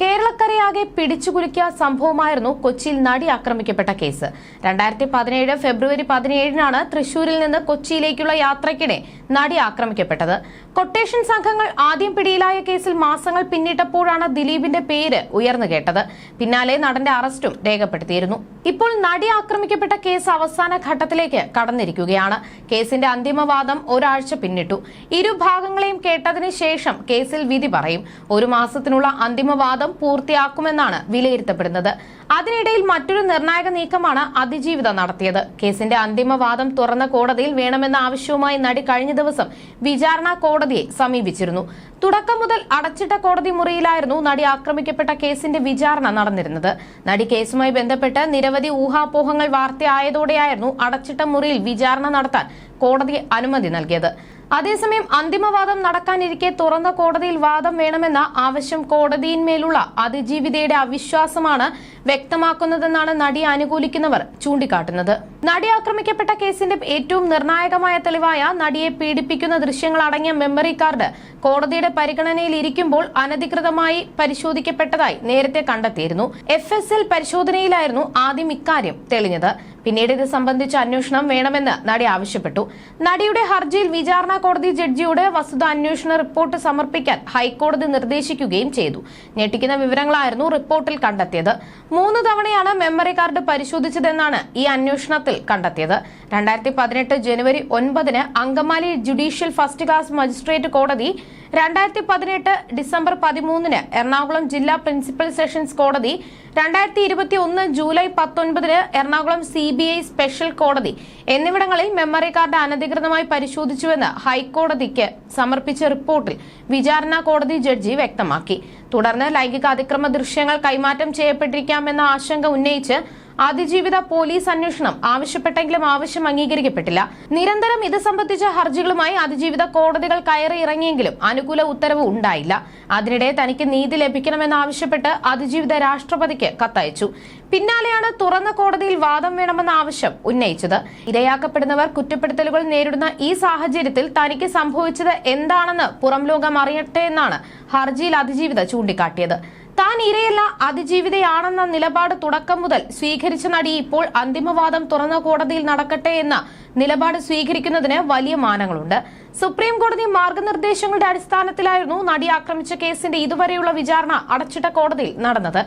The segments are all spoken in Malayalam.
കേരളക്കരയാകെ പിടിച്ചുകുലുക്കിയ സംഭവമായിരുന്നു കൊച്ചിയിൽ നടി ആക്രമിക്കപ്പെട്ട കേസ്. രണ്ടായിരത്തി പതിനേഴ് ഫെബ്രുവരി പതിനേഴിനാണ് തൃശൂരിൽ നിന്ന് കൊച്ചിയിലേക്കുള്ള യാത്രയ്ക്കിടെ നടി ആക്രമിക്കപ്പെട്ടത്. കൊട്ടേഷൻ സംഘങ്ങൾ ആദ്യം പിടിയിലായ കേസിൽ മാസങ്ങൾ പിന്നിട്ടപ്പോഴാണ് ദിലീപിന്റെ പേര് ഉയർന്നു കേട്ടത്. പിന്നാലെ നടന്റെ അറസ്റ്റും രേഖപ്പെടുത്തിയിരുന്നു. ഇപ്പോൾ നടി ആക്രമിക്കപ്പെട്ട കേസ് അവസാന ഘട്ടത്തിലേക്ക് കടന്നിരിക്കുകയാണ്. കേസിന്റെ അന്തിമവാദം ഒരാഴ്ച പിന്നിട്ടു. ഇരുഭാഗങ്ങളെയും കേട്ടതിന് ശേഷം കേസിൽ വിധി പറയും. ഒരു മാസത്തിനുള്ള അന്തിമവാദം പൂർത്തിയാക്കുമെന്നാണ് വിലയിരുത്തപ്പെടുന്നത്. അതിനിടയിൽ മറ്റൊരു നിർണായക നീക്കമാണ് അതിജീവിത നടത്തിയത്. കേസിന്റെ അന്തിമവാദം തുറന്ന കോടതിയിൽ വേണമെന്ന ആവശ്യവുമായി നടി കഴിഞ്ഞ ദിവസം വിചാരണ കോടതിയെ സമീപിച്ചിരുന്നു. തുടക്കം മുതൽ അടച്ചിട്ട കോടതി മുറിയിലായിരുന്നു നടി ആക്രമിക്കപ്പെട്ട കേസിന്റെ വിചാരണ നടന്നിരുന്നത്. നടി കേസുമായി ബന്ധപ്പെട്ട് നിരവധി ഊഹാപോഹങ്ങൾ വാർത്തയായതോടെയായിരുന്നു അടച്ചിട്ട മുറിയിൽ വിചാരണ നടത്താൻ കോടതി അനുമതി നൽകിയത്. അതേസമയം അന്തിമവാദം നടക്കാനിരിക്കെ തുറന്ന കോടതിയിൽ വാദം വേണമെന്ന ആവശ്യം കോടതിയിന്മേലുള്ള അതിജീവിതയുടെ അവിശ്വാസമാണ് വ്യക്തമാക്കുന്നതെന്നാണ് നടി അനുകൂലിക്കുന്നവർ ചൂണ്ടിക്കാട്ടുന്നത്. നടി ആക്രമിക്കപ്പെട്ട കേസിന്റെ ഏറ്റവും നിർണായകമായ തെളിവായ നടിയെ പീഡിപ്പിക്കുന്ന ദൃശ്യങ്ങൾ അടങ്ങിയ മെമ്മറി കാർഡ് കോടതിയുടെ പരിഗണനയിൽ ഇരിക്കുമ്പോൾ അനധികൃതമായി പരിശോധിക്കപ്പെട്ടതായി നേരത്തെ കണ്ടെത്തിയിരുന്നു. എഫ് പരിശോധനയിലായിരുന്നു ആദ്യം ഇക്കാര്യം തെളിഞ്ഞത്. പിന്നീട് ഇത് സംബന്ധിച്ച അന്വേഷണം വേണമെന്ന് നടി ആവശ്യപ്പെട്ടു. നടിയുടെ ഹർജിയിൽ വിചാരണ കോടതി ജഡ്ജിയോട് വസ്തുത അന്വേഷണ റിപ്പോർട്ട് സമർപ്പിക്കാൻ ഹൈക്കോടതി നിർദ്ദേശിക്കുകയും ചെയ്തു. ഞെട്ടിക്കുന്ന വിവരങ്ങളായിരുന്നു റിപ്പോർട്ടിൽ കണ്ടെത്തിയത്. മൂന്ന് തവണയാണ് മെമ്മറി കാർഡ് പരിശോധിച്ചതെന്നാണ് ഈ അന്വേഷണത്തിൽ കണ്ടെത്തിയത്. രണ്ടായിരത്തി പതിനെട്ട് ജനുവരി ഒൻപതിന് Angamaly judicial first class magistrate കോടതി രണ്ടായിരത്തി പതിനെട്ട് ഡിസംബർ പതിമൂന്നിന് എറണാകുളം ജില്ലാ പ്രിൻസിപ്പൽ സെഷൻസ് കോടതി രണ്ടായിരത്തി ഇരുപത്തി ഒന്ന് ജൂലൈ പത്തൊൻപതിന് Ernakulam C B I special കോടതി എന്നിവിടങ്ങളിൽ മെമ്മറി കാർഡ് അനധികൃതമായി പരിശോധിച്ചുവെന്ന് ഹൈക്കോടതിക്ക് സമർപ്പിച്ച റിപ്പോർട്ടിൽ വിചാരണ കോടതി ജഡ്ജി വ്യക്തമാക്കി. തുടർന്ന് ലൈംഗിക അതിക്രമ ദൃശ്യങ്ങൾ കൈമാറ്റം ചെയ്യപ്പെട്ടിരിക്കാമെന്ന ആശങ്ക ഉന്നയിച്ച് അതിജീവിത പോലീസ് അന്വേഷണം ആവശ്യപ്പെട്ടെങ്കിലും ആവശ്യം അംഗീകരിക്കപ്പെട്ടില്ല. നിരന്തരം ഇത് സംബന്ധിച്ച ഹർജികളുമായി അതിജീവിത കോടതികൾ കയറി ഇറങ്ങിയെങ്കിലും അനുകൂല ഉത്തരവ് ഉണ്ടായില്ല. അതിനിടെ തനിക്ക് നീതി ലഭിക്കണമെന്നാവശ്യപ്പെട്ട് അതിജീവിത രാഷ്ട്രപതിക്ക് കത്തയച്ചു. പിന്നാലെയാണ് തുറന്ന കോടതിയിൽ വാദം വേണമെന്ന ആവശ്യം ഉന്നയിച്ചത്. ഇരയാക്കപ്പെടുന്നവർ കുറ്റപ്പെടുത്തലുകൾ നേരിടുന്ന ഈ സാഹചര്യത്തിൽ തനിക്ക് സംഭവിച്ചത് എന്താണെന്ന് പുറം ലോകം അറിയട്ടെ എന്നാണ് ഹർജിയിൽ അതിജീവിത ചൂണ്ടിക്കാട്ടിയത്. താൻ ഇരയല്ല അതിജീവിതയാണെന്ന നിലപാട് തുടക്കം മുതൽ സ്വീകരിച്ച നടി ഇപ്പോൾ അന്തിമവാദം തുറന്ന കോടതിയിൽ നടക്കട്ടെ എന്ന നിലപാട് സ്വീകരിക്കുന്നതിന് വലിയ മാനങ്ങളുണ്ട്. സുപ്രീം കോടതി മാർഗനിർദ്ദേശങ്ങളുടെ അടിസ്ഥാനത്തിലായിരുന്നു നടി ആക്രമിച്ച കേസിന്റെ ഇതുവരെയുള്ള വിചാരണ അടച്ചിട്ട കോടതിയിൽ നടന്നത്.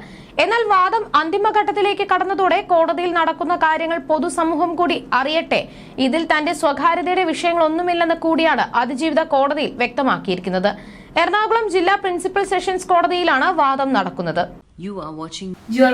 എന്നാൽ വാദം അന്തിമഘട്ടത്തിലേക്ക് കടന്നതോടെ കോടതിയിൽ നടക്കുന്ന കാര്യങ്ങൾ പൊതുസമൂഹം കൂടി അറിയട്ടെ. ഇതിൽ തന്റെ സ്വകാര്യതയുടെ വിഷയങ്ങളൊന്നുമില്ലെന്ന് കൂടിയാണ് അതിജീവിത കോടതിയിൽ വ്യക്തമാക്കിയിരിക്കുന്നത്. എറണാകുളം ജില്ലാ പ്രിൻസിപ്പൽ സെഷൻസ് കോടതിയിലാണ് വാദം നടക്കുന്നത്. You are